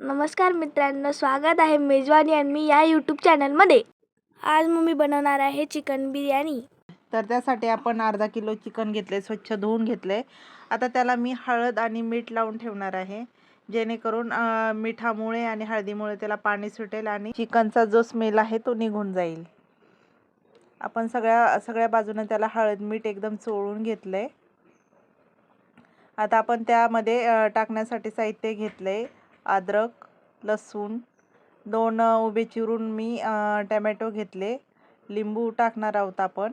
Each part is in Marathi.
नमस्कार मित्रांनो स्वागत आहे मेजवानी आणि मी या यूट्यूब चॅनलमध्ये आज मग मी बनवणार आहे चिकन बिर्याणी. तर त्यासाठी आपण अर्धा किलो चिकन घेतले स्वच्छ धुवून घेतले. आता त्याला मी हळद आणि मीठ लावून ठेवणार आहे. जेणेकरून मिठामुळे आणि हळदीमुळे त्याला पाणी सुटेल आणि चिकनचा जो स्मेल आहे तो निघून जाईल. आपण सगळ्या सगळ्या बाजूने त्याला हळद मीठ एकदम चोळून आहे आता आपण त्यामध्ये टाकण्यासाठी साहित्य घेतलं आहे अद्रक लसूण दोन उभे चिरून मी टॅमॅटो टमॅटो घेतले. लिंबू टाकणार आहोत आपण.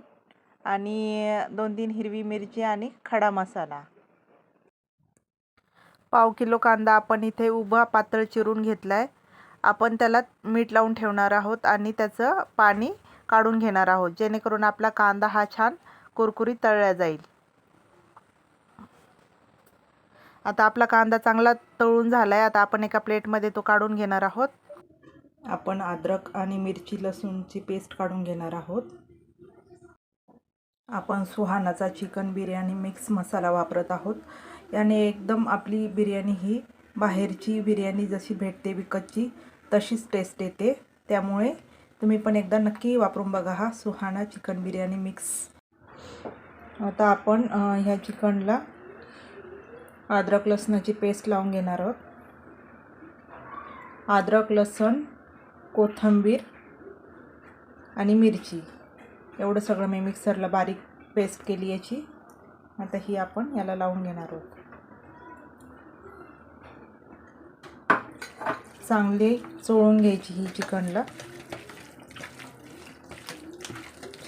आणि दोन तीन हिरवी मिरची आणि खडा मसाला. पाव किलो कांदा आपण इथे उभा पातळ चिरून घेतला आहे आपण त्याला मीठ लावून ठेवणार आहोत आणि त्याचं पाणी काढून घेणार आहोत. जेणेकरून आपला कांदा हा छान कुरकुरीत तळला जाईल. आता आपला कांदा चांगला तळून झाला आहे आता आपण एका प्लेटमध्ये तो काढून घेणार आहोत. आपण अद्रक आणि मिरची लसूणची पेस्ट काढून घेणार आहोत. आपण सुहानाचा चिकन बिर्याणी मिक्स मसाला वापरत आहोत. याने एकदम आपली बिर्याणी ही बाहेरची बिर्याणी जशी भेटते विकतची तशीच टेस्ट येते. त्यामुळे तुम्ही पण एकदा नक्की वापरून बघा हा सुहाना चिकन बिर्याणी मिक्स. आता आपण ह्या चिकनला अद्रक लसणाची पेस्ट लावून घेणार आहोत. अद्रक लसण कोथिंबीर आणि मिरची. एवढं सगळं मी मिक्सरला बारीक पेस्ट केली याची. आता ही आपण याला लावून घेणार आहोत. चांगले चोळून घ्यायची ही चिकनला.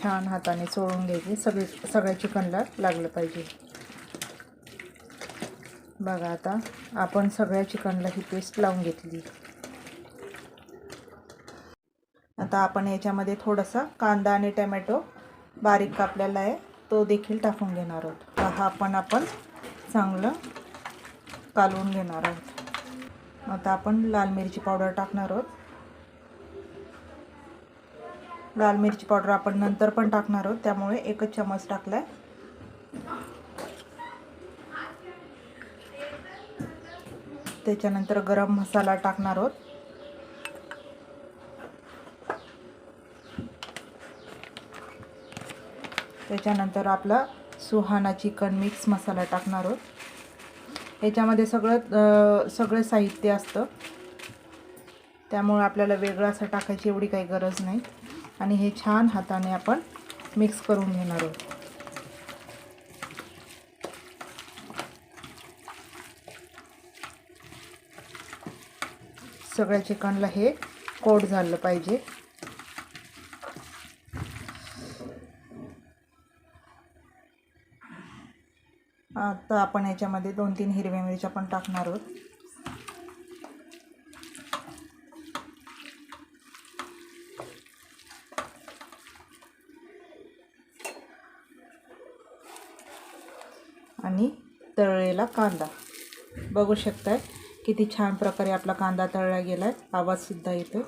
छान हाताने चोळून घ्यायची. सगळी सगळ्या चिकनला लागलं पाहिजे. बघा आता आपण सगळ्या चिकनला ही पेस्ट लावून घेतली. आता आपण याच्यामध्ये थोडासा कांदा आणि टमॅटो बारीक कापलेला आहे तो देखील टाकून घेणार आहोत. हा पण आपण चांगलं कालवून घेणार आहोत. आता आपण लाल मिरची पावडर टाकणार आहोत. लाल मिरची पावडर आपण नंतर पण टाकणार आहोत त्यामुळे एकच चमच टाकला आहे त्याच्यानंतर गरम मसाला टाकणार आहोत. त्याच्यानंतर आपला सुहाना चिकन मिक्स मसाला टाकणार आहोत. याच्यामध्ये सगळं सगळं साहित्य असतं. त्यामुळं आपल्याला वेगळं असं टाकायची एवढी काही गरज नाही. आणि हे छान हाताने आपण मिक्स करून घेणार आहोत. सगळ्या चिकनला हे कोट झालं पाहिजे. आता आपण याच्यामध्ये दोन तीन हिरव्या मिरच्या पण टाकणार आहोत. आणि तळलेला कांदा. बघू शकताय? किती छान प्रकारे आपला कांदा तळला गेला आहे आवाजसुद्धा येतो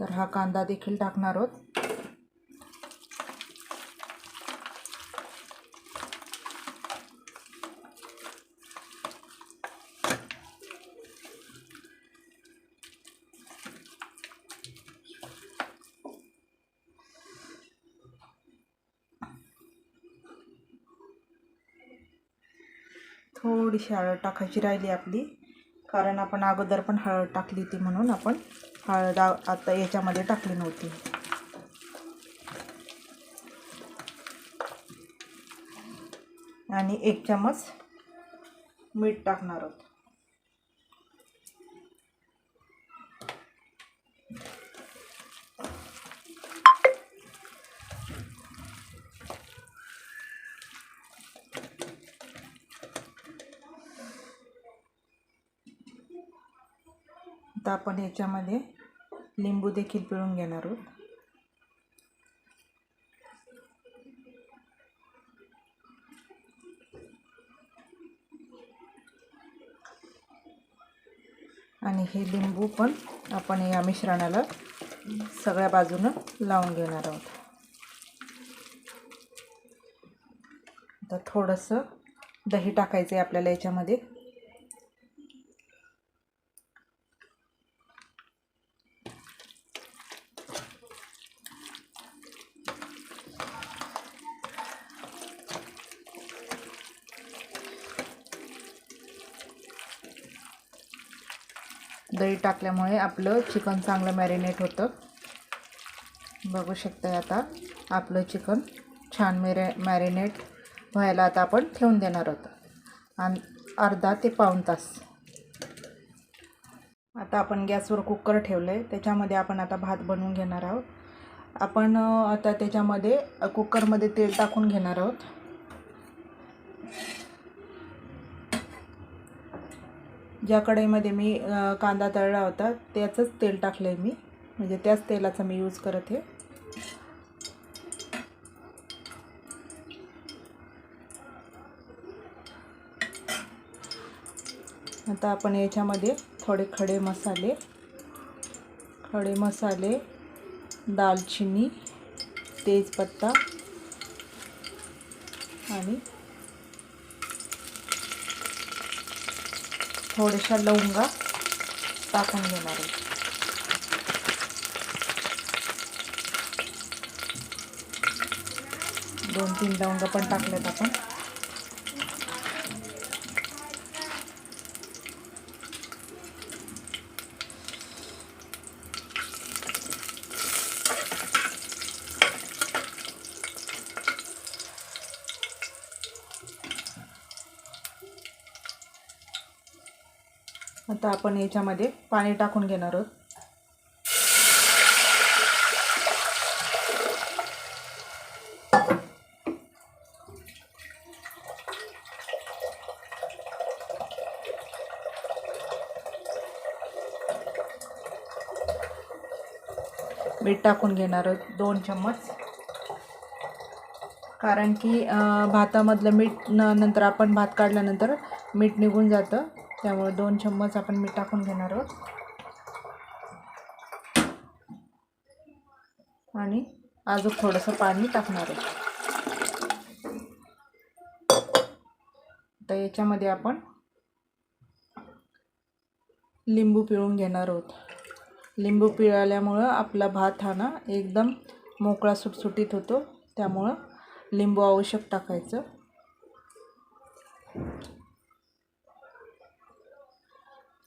तर हा कांदा देखील टाकणार आहोत. थोडीशी हळद टाकायची राहिली आपली. कारण आपण अगोदर पण हळद टाकली होती म्हणून आपण हळद आता याच्यामध्ये टाकली नव्हती. आणि एक चमच मीठ टाकणार आहोत. आपण याच्यामध्ये लिंबू देखील पिळून घेणार आहोत. आणि हे लिंबू पण आपण या मिश्रणाला सगळ्या बाजूनं लावून घेणार आहोत. आता थोडंसं दही टाकायचं आहे आपल्याला याच्यामध्ये. मीठ टाकल्यामुळे आपलं चिकन चांगलं मॅरिनेट होतं. बघू शकता आता आपलं चिकन छान मेरे मॅरिनेट व्हायला आता आपण ठेवून देणार आहोत. आणि अर्धा ते पाऊण तास. आता आपण गॅसवर कुकर ठेवलं आहे त्याच्यामध्ये आपण आता भात बनवून घेणार आहोत. आपण आता त्याच्यामध्ये कुकरमध्ये तेल टाकून घेणार आहोत. ज्या कढईमध्ये मी कांदा तळला होता त्याचंच तेल टाकलं आहे मी. म्हणजे त्याच तेलाचा मी यूज करत आहे. आता आपण याच्यामध्ये थोडे खडे मसाले खडे मसाले दालचिनी तेजपत्ता आणि थोड्याशा लवंगा टाकून घेणार आहे. दोन तीन लवंगा पण टाकल्यात आपण. आता आपण याच्यामध्ये पाणी टाकून घेणार आहोत. मीठ टाकून घेणार आहोत दोन चम्मच. कारण की भातामधलं मीठ न नंतर आपण भात काढल्यानंतर मीठ निघून जातं. त्यामुळे दोन चम्मच आपण मीठ टाकून घेणार आहोत. आणि अजून थोडंसं पाणी टाकणार आहोत. आता याच्यामध्ये आपण लिंबू पिळून घेणार आहोत. लिंबू पिळाल्यामुळं आपला भात हा ना एकदम मोकळा सुटसुटीत होतो. त्यामुळं लिंबू आवश्यक टाकायचं.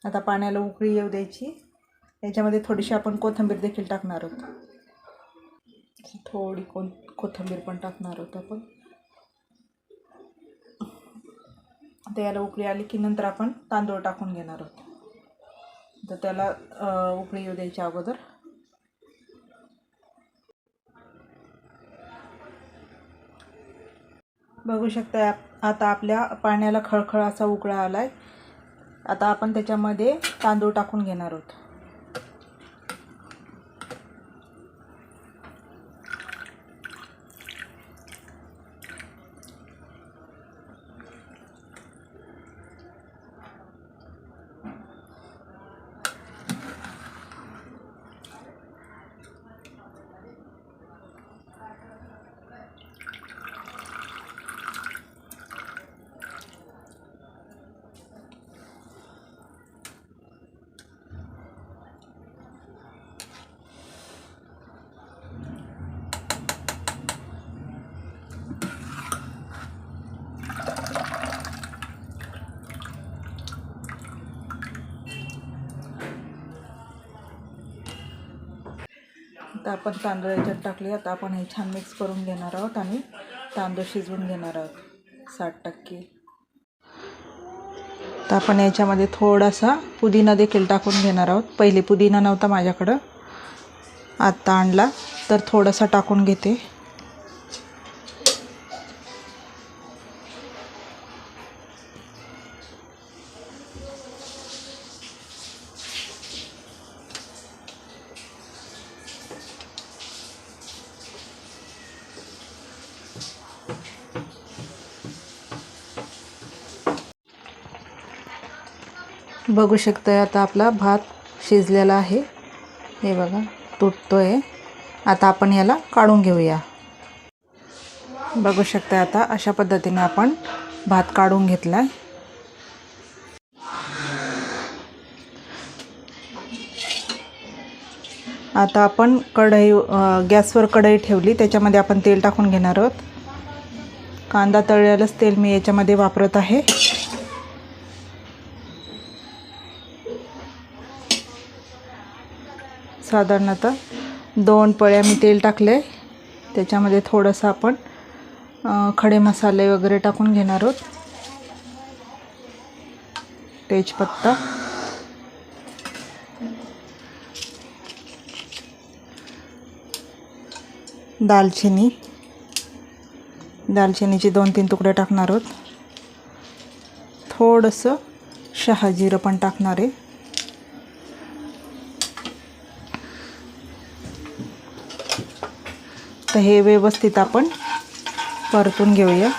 आता पाण्याला उकळी येऊ द्यायची. याच्यामध्ये थोडीशी आपण कोथिंबीर देखील टाकणार आहोत. थोडी कोण कोथिंबीर पण टाकणार आहोत आपण. आता याला उकळी आली की नंतर आपण तांदूळ टाकून घेणार आहोत. तर त्याला उकळी येऊ द्यायच्या अगोदर. बघू शकता आप- आता आपल्या पाण्याला खळखळ असा उकळा आला आहे आता आपण त्याच्यामध्ये तांदूळ टाकून घेणार आहोत आता आपण तांदूळ याच्यात टाकले आता आपण हे छान मिक्स करून घेणार आहोत आणि तांदूळ शिजवून घेणार आहोत साठ टक्के. तर आपण याच्यामध्ये थोडासा पुदिना देखील टाकून घेणार आहोत. पहिले पुदिना नव्हता माझ्याकडं आत्ता आणला तर थोडासा टाकून घेते. बघू शकताय आता आपला भात शिजलेला आहे. हे बघा तुटतो आहे आता आपण याला काढून घेऊया. बघू शकताय आता अशा पद्धतीने आपण भात काढून घेतला आहे आता आपण कढई गॅसवर कढई ठेवली. त्याच्यामध्ये आपण तेल टाकून घेणार आहोत. कांदा तळलेलंच तेल मी याच्यामध्ये वापरत आहे. साधारणतः दोन पळ्या मी तेल टाकले त्याच्यामध्ये थोडंसं आपण खडे मसाले वगैरे टाकून घेणार आहोत. तेजपत्ता. दालचिनी. दालचिनीचे दोन तीन तुकडे टाकणार आहोत. थोडंसं शहाजिरं पण टाकणार आहे. तर हे व्यवस्थित आपण परतून घेऊया.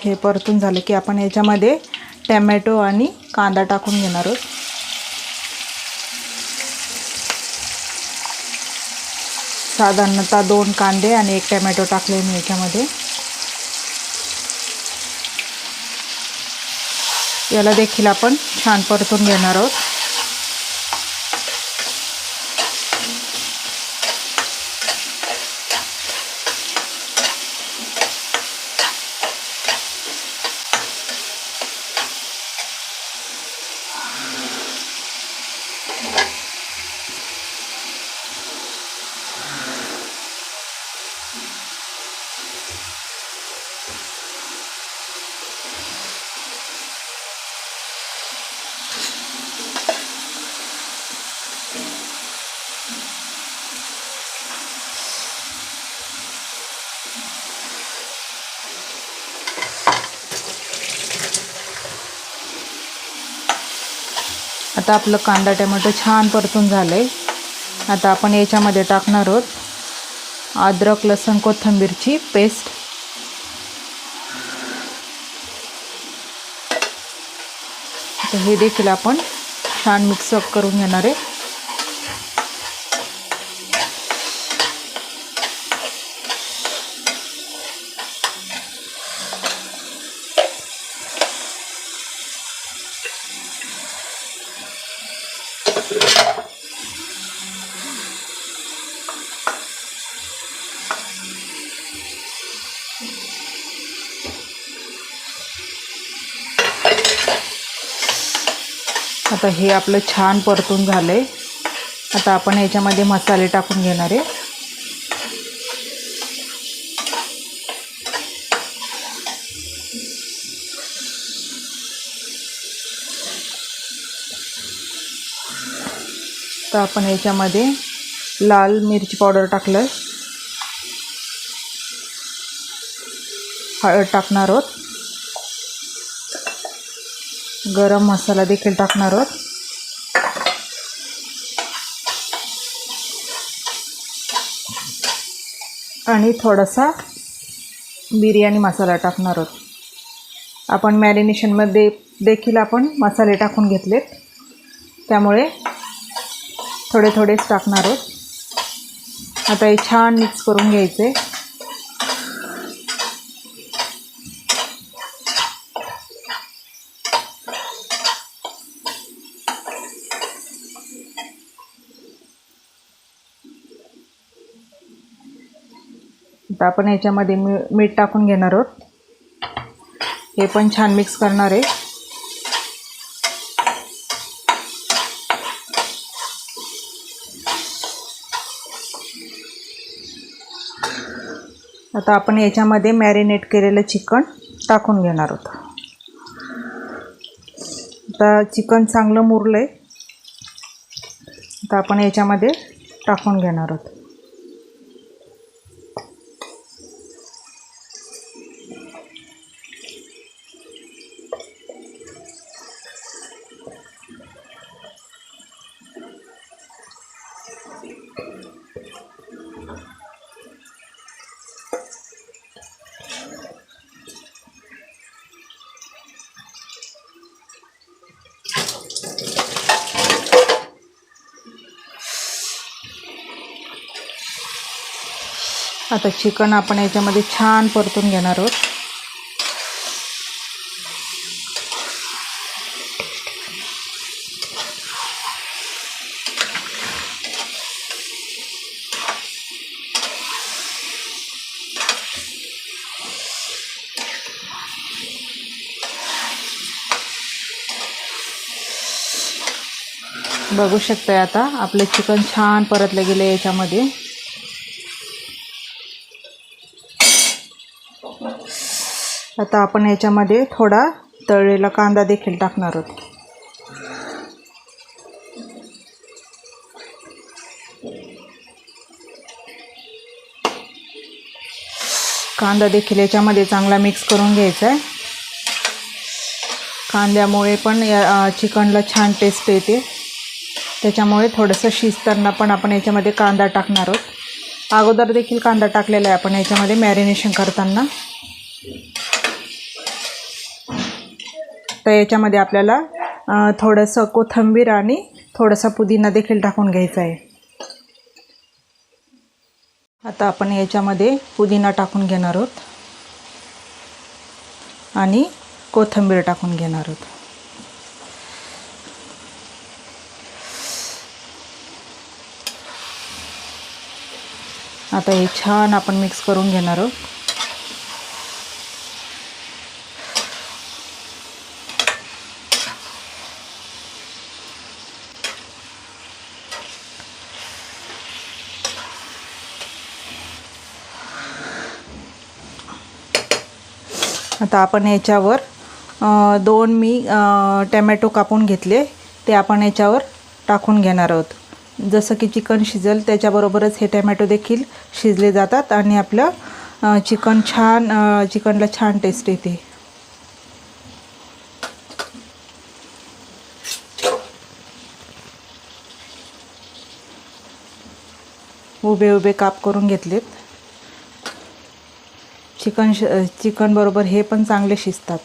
हे परतून झालं की आपण याच्यामध्ये टॅमॅटो आणि कांदा टाकून घेणार आहोत. साधारणतः दोन कांदे आणि एक टॅमॅटो टाकले मी याच्यामध्ये. याला देखील आपण छान परतून घेणार आहोत. आता आपलं कांदा टॅमॅटो छान परतून झालं आहे आता आपण याच्यामध्ये टाकणार आहोत अद्रक लसूण कोथिंबीरची पेस्ट. हे देखील आपण छान मिक्सअप करून घेणार आहे. आता हे आपलं छान परतून झालं आहे आता आपण याच्यामध्ये मसाले टाकून घेणार आहे. तर आपण याच्यामध्ये लाल मिरची पावडर टाकलं आहे हळद टाकणार आहोत. गरम मसाला देखील टाकणार आहोत. आणि थोडासा बिर्याणी मसाला टाकणार आहोत. आपण मॅरिनेशनमध्ये देखील आपण मसाले टाकून घेतलेत. त्यामुळे थोडे थोडेच टाकणार आहोत. आता हे छान मिक्स करून घ्यायचे. आता आपण याच्यामध्ये मी मीठ टाकून घेणार आहोत. हे पण छान मिक्स करणार आहे. आता आपण याच्यामध्ये मॅरिनेट केलेलं चिकन टाकून घेणार आहोत. आता चिकन चांगलं मुरलं आहे आता आपण याच्यामध्ये टाकून घेणार आहोत. आता चिकन आपण याच्यामध्ये छान परतून घेणार आहोत. बघू शकताय आता आपलं चिकन छान परतलं गेलं याच्यामध्ये. आता आपण याच्यामध्ये थोडा तळलेला कांदा देखील टाकणार आहोत. कांदा देखील याच्यामध्ये चांगला मिक्स करून घ्यायचा आहे. कांद्यामुळे पण या चिकनला छान टेस्ट येते. त्याच्यामुळे थोडंसं शिजताना पण आपण याच्यामध्ये कांदा टाकणार आहोत. अगोदर देखील कांदा टाकलेला आहे आपण याच्यामध्ये मॅरिनेशन करताना. तर याच्यामध्ये आपल्याला थोडंसं कोथिंबीर आणि थोडासा पुदिना देखील टाकून घ्यायचा आहे. आता आपण याच्यामध्ये पुदिना टाकून घेणार आहोत. आणि कोथिंबीर टाकून घेणार आहोत. आता हे छान आपण मिक्स करून घेणार आहोत. आता आपण याच्यावर दोन मी टमॅटो टॅमॅटो कापून घेतले. ते आपण याच्यावर टाकून घेणार आहोत. जसं की चिकन शिजेल त्याच्याबरोबरच हे टॅमॅटो देखील शिजले जातात आणि आपलं चिकन छान चिकनला छान टेस्ट येते. उभे उभे काप करून घेतलेत. चिकन श चिकनबरोबर हे पण चांगले शिजतात.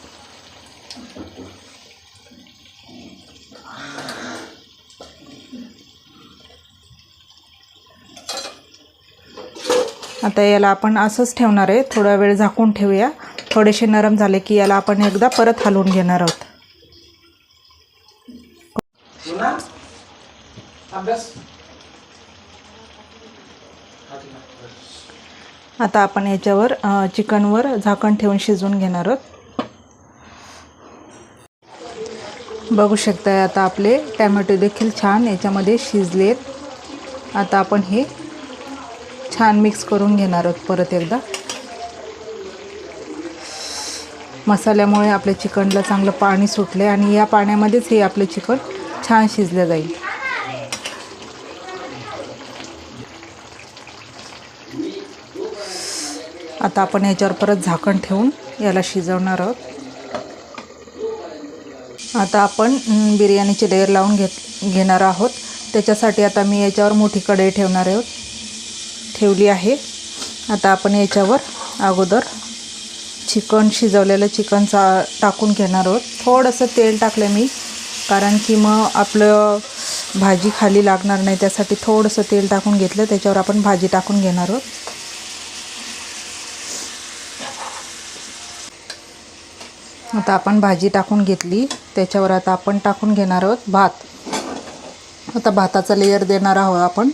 आता याला आपण असंच ठेवणार आहे. थोडा वेळ झाकून ठेवूया. थोडेसे नरम झाले की याला आपण एकदा परत हलवून घेणार आहोत. आता आपण याच्यावर चिकनवर झाकण ठेवून शिजवून घेणार आहोत. बघू शकताय आता आपले टॅमॅटो देखील छान याच्यामध्ये शिजलेत. आता आपण हे छान मिक्स करून घेणार आहोत परत एकदा. मसाल्यामुळे आपल्या चिकनला चांगलं पाणी सुटले आणि या पाण्यामध्येच हे आपलं चिकन छान शिजलं जाईल. आता आपण याच्यावर परत झाकण ठेवून याला शिजवणार आहोत. आता आपण बिर्याणीचे बिर्याणीची लेअर लावून घेत घेणार आहोत. त्याच्यासाठी आता मी याच्यावर मोठी कढई ठेवणार आहोत ठेवली आहे. आता आपण याच्यावर अगोदर चिकन शिजवलेलं चिकन चा टाकून घेणार आहोत. थोडंसं तेल टाकलं मी कारण की मग आपलं भाजी खाली लागणार नाही. त्यासाठी थोडंसं तेल टाकून घेतलं त्याच्यावर आपण भाजी टाकून घेणार आहोत. आता आपण भाजी टाकून घेतली. त्याच्यावर आता आपण टाकून घेणार आहोत भात. आता भाताचा लेयर देणार आहोत आपण.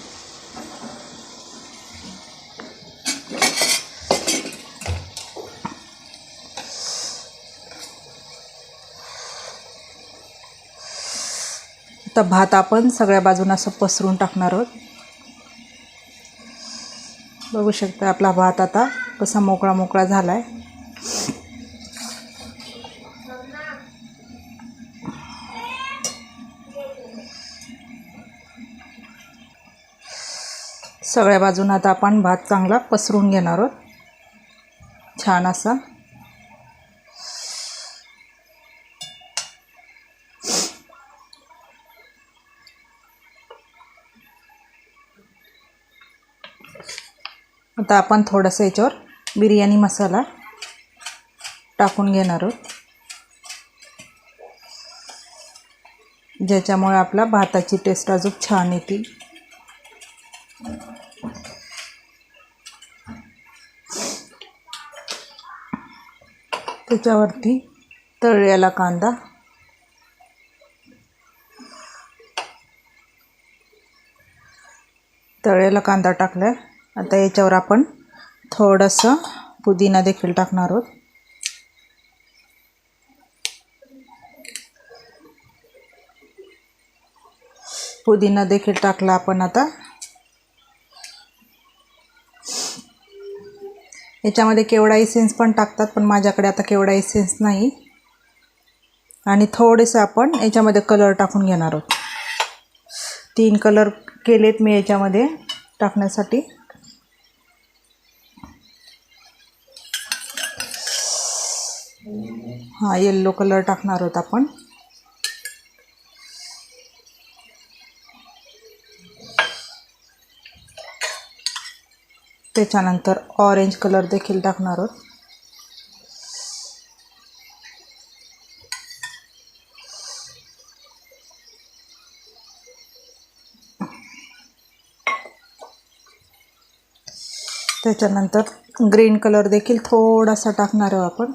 आता भात आपण सगळ्या बाजूने असं पसरून टाकणार आहोत. बघू शकता आपला भात आता कसा मोकळा मोकळा झाला आहे सगळ्या बाजूनं आता आपण भात चांगला पसरून घेणार आहोत. छान असा. आता आपण थोडंसं याच्यावर बिर्याणी मसाला टाकून घेणार आहोत. ज्याच्यामुळे आपला भाताची टेस्ट अजून छान येते त्याच्यावरती तळलेला कांदा. तळलेला कांदा टाकला आता याच्यावर आपण थोडंसं पुदिना देखील टाकणार आहोत. पुदिना देखील टाकला आपण आता. याच्यामध्ये केवडा इसेन्स पण टाकतात पण माझ्याकडे आता केवडा इसेन्स नाही. आणि थोडेसे आपण याच्यामध्ये कलर टाकून घेणार आहोत. तीन कलर केलेत मी याच्यामध्ये टाकण्यासाठी. हां येल्लो कलर टाकणार आहोत आपण. त्याच्यानंतर ऑरेंज कलर देखील टाकणार आहोत. त्याच्यानंतर ग्रीन कलर देखील थोडासा टाकणार आहोत आपण.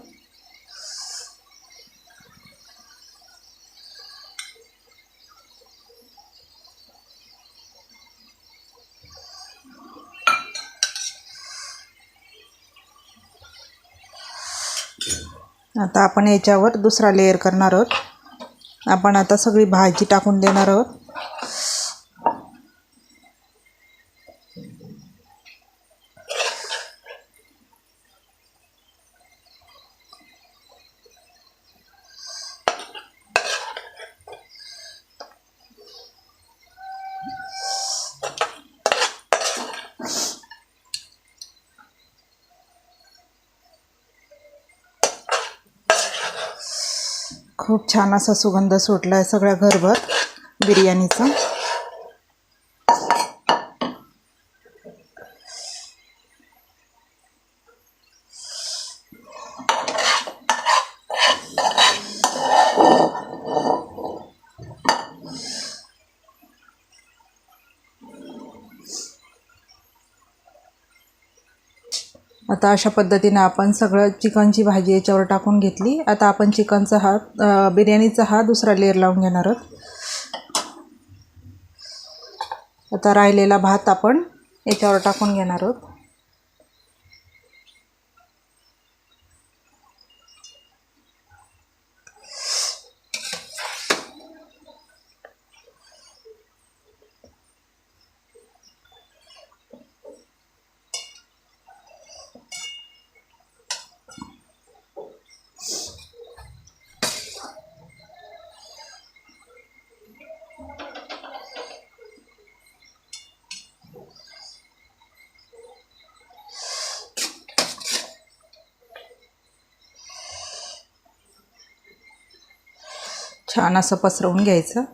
आता आपण याच्यावर दुसरा लेअर करणार आहोत. आपण आता सगळी भाजी टाकून देणार आहोत. छान असा सुगंध सुटला आहे सगळ्या घरभर बिर्याणीचा. आता अशा पद्धतीनं आपण सगळं चिकनची भाजी याच्यावर टाकून घेतली. आता आपण चिकनचा हा बिर्याणीचा हा दुसरा लेअर लावून घेणार आहोत. आता राहिलेला भात आपण याच्यावर टाकून घेणार आहोत. छान असं पसरवून घ्यायचं.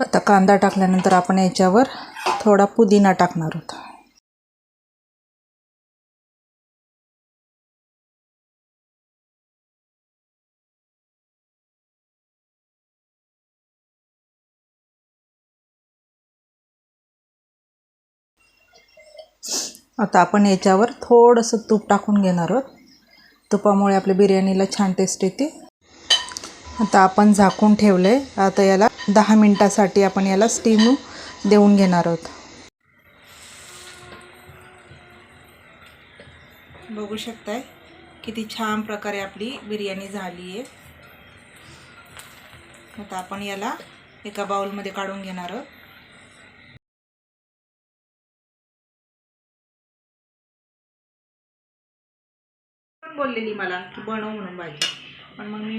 आता कांदा टाकल्यानंतर आपण याच्यावर थोडा पुदिना टाकणार होता आता आपण याच्यावर थोडंसं तूप टाकून घेणार आहोत. तुपामुळे आपल्या बिर्याणीला छान टेस्ट येते. आता आपण झाकून ठेवलं आहे आता याला दहा मिनटासाठी आपण याला स्टीम देऊन घेणार आहोत. बघू शकताय किती छान प्रकारे आपली बिर्याणी झाली आहे आता आपण याला एका बाउलमध्ये काढून घेणार आहोत. बोललेली मला की बनव म्हणून भाजी. पण मग मी